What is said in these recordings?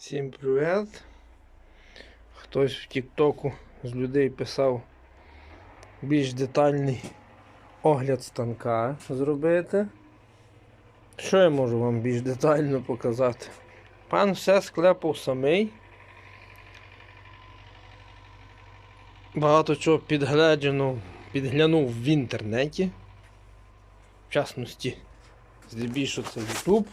Всім привіт. Хтось в Тіктоку з людей писав більш детальний огляд станка зробити. Що я можу вам більш детально показати? Пан все склепав самий. Багато чого підгляджено, підглянув в інтернеті. В частності, здебільшого це YouTube.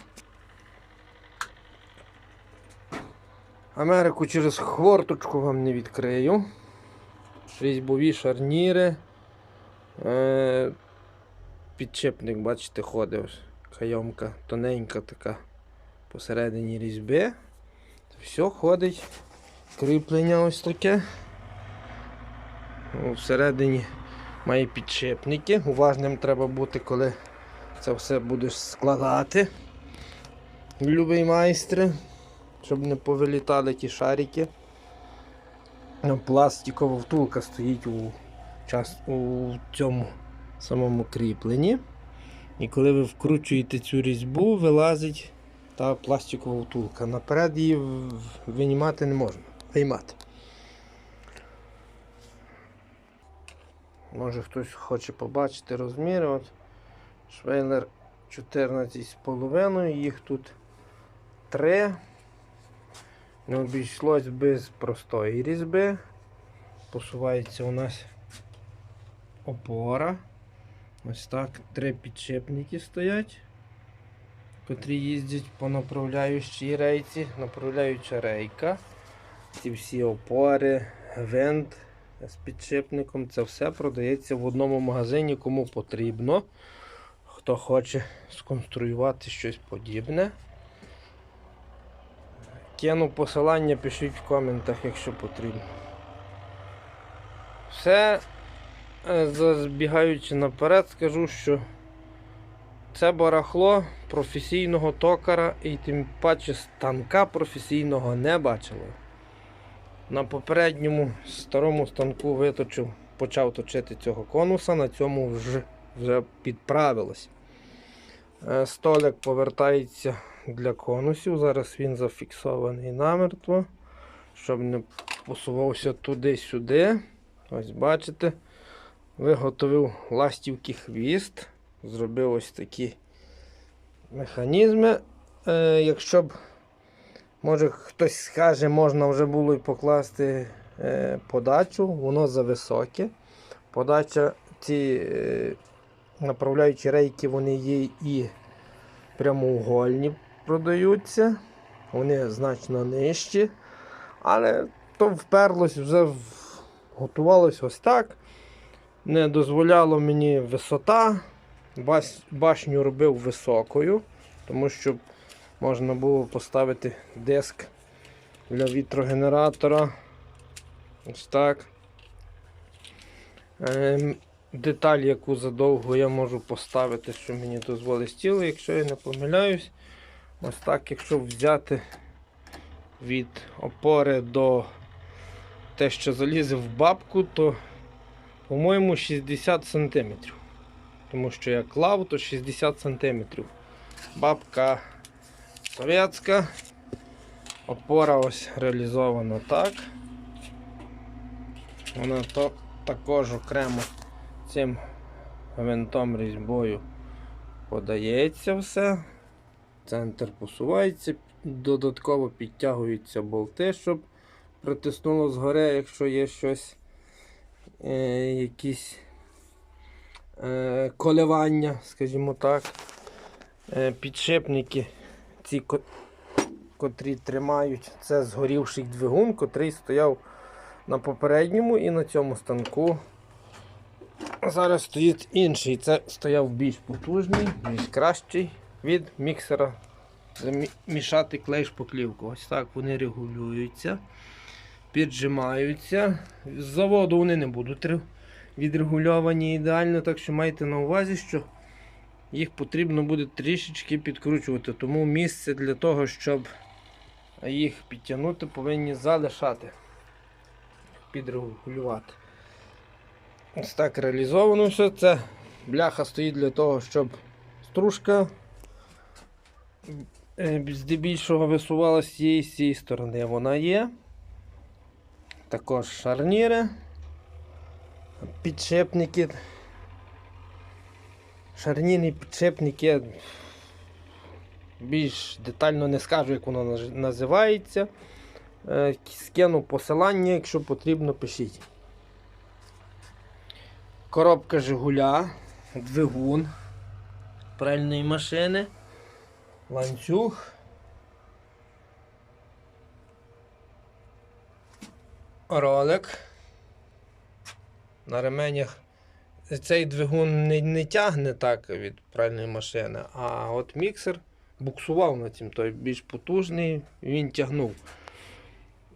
Америку через хворточку вам не відкрию. Різьбові шарніри. Е, підчепник, бачите, ходить. Кайомка тоненька така посередині різьби. Все ходить. Кріплення ось таке. Ну, Всередині має підшипники. Уважним треба бути, коли це все будеш складати. Любий майстре щоб не повилітали ті шарики. Ну, Пластикова втулка стоїть у, час, у цьому самому кріпленні. І коли ви вкручуєте цю різьбу, вилазить та пластикова втулка. Наперед її винімати не можна. Виймати. Може хтось хоче побачити розміри. От Швейлер 14,5, їх тут 3. Не обійшлось без простої різьби. Посувається у нас опора. Ось так три підшипники стоять, котрі їздять по направляючій рейці, направляюча рейка. Ці всі опори, вент з підшипником. Це все продається в одному магазині, кому потрібно. Хто хоче сконструювати щось подібне. Кину посилання, пишіть в коментах, якщо потрібно. Все, е, забігаючи наперед, скажу, що це барахло професійного токара і тим паче станка професійного не бачили. На попередньому старому станку виточив, почав точити цього конуса, на цьому вже, вже підправилось. Е, Столик повертається для конусів. Зараз він зафіксований намертво, щоб не посувався туди-сюди. Ось бачите, виготовив ластівки хвіст, зробив ось такі механізми. Е, якщо б, може хтось скаже, можна вже було й покласти е, подачу, воно зависоке. Подача ці е, направляючі рейки, вони є і прямоугольні продаються, вони значно нижчі, але то вперлось, вже готувалось ось так. Не дозволяло мені висота. Башню робив високою, тому що можна було поставити диск для вітрогенератора. Ось так. Ем, Деталь, яку задовго я можу поставити, що мені дозволить стіл, якщо я не помиляюсь. Ось так, якщо взяти від опори до те, що залізе в бабку, то, по-моєму, 60 см. Тому що я клав, то 60 см. Бабка совєтська. Опора ось реалізована так. Вона то також окремо цим винтом різьбою подається все. Центр посувається, додатково підтягуються болти, щоб притиснуло згори, якщо є щось, е, якісь е, коливання, скажімо так. Е, підшипники, ці, ко- котрі тримають, це згорівший двигун, котрий стояв на попередньому і на цьому станку. Зараз стоїть інший. Це стояв більш потужний, більш кращий від міксера. Замішати клей шпаклівку. Ось так вони регулюються, піджимаються. З заводу вони не будуть відрегульовані ідеально, так що майте на увазі, що їх потрібно буде трішечки підкручувати. Тому місце для того, щоб їх підтягнути, повинні залишати, підрегулювати. Ось так реалізовано все. Це бляха стоїть для того, щоб стружка Здебільшого висувала з цієї, з сторони вона є. Також шарніри, підшипники. Шарнірні підшипники. Більш детально не скажу, як воно називається. Е, Скину посилання, якщо потрібно, пишіть. Коробка Жигуля, двигун пральної машини, ланцюг. Ролик. На ременях цей двигун не, не тягне так від пральної машини, а от міксер буксував на цім, той більш потужний, він тягнув.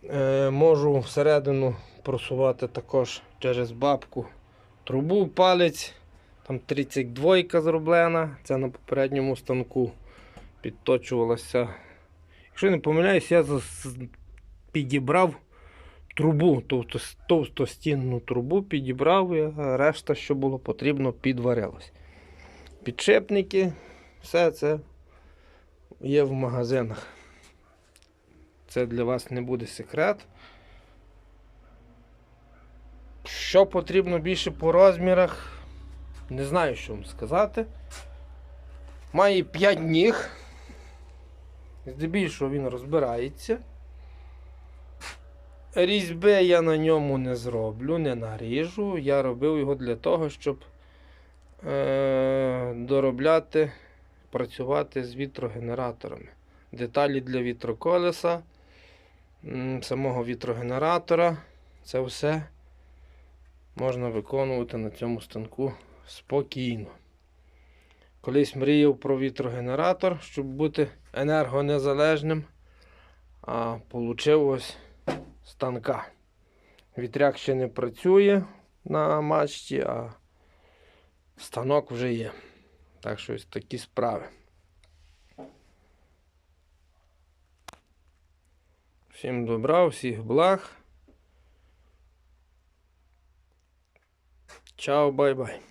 Е, можу всередину просувати також через бабку трубу палець. Там 32 зроблена, це на попередньому станку підточувалася. Якщо не помиляюсь, я підібрав трубу, тобто товстостінну трубу підібрав, і решта, що було потрібно, підварилось. Підшипники, все це є в магазинах. Це для вас не буде секрет. Що потрібно більше по розмірах, не знаю, що вам сказати. Має 5 ніг. Здебільшого він розбирається. Різьби я на ньому не зроблю, не наріжу. Я робив його для того, щоб е- доробляти, працювати з вітрогенераторами. Деталі для вітроколеса, самого вітрогенератора. Це все можна виконувати на цьому станку спокійно. Колись мріяв про вітрогенератор, щоб бути енергонезалежним, а получив ось станка. Вітряк ще не працює на мачті, а станок вже є. Так що ось такі справи. Всім добра, всіх благ. Чао, бай-бай.